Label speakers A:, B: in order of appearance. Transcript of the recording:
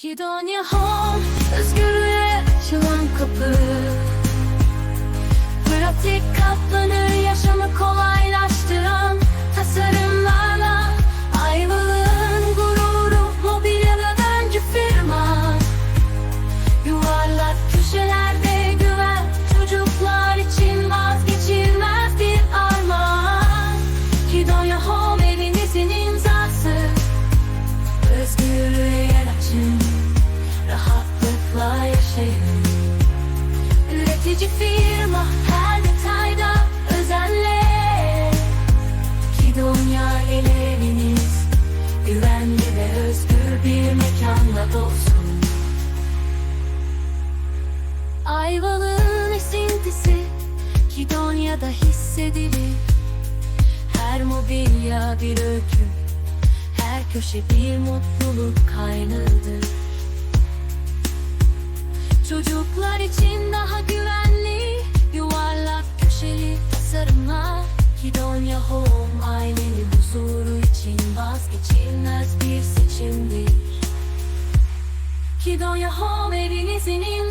A: Kidonie home. Üretici firma her detayda özenle. Kidonya ile eviniz Güvenli ve özgür bir mekanla dolsun. Ayvalık'ın esintisi Kidonya'da hissedilir. Her mobilya bir öykü Her köşe bir mutluluk kaynağıdır Çocuklar için vazgeçilmez bir seçimdir. Kidonya Home evinizin imzası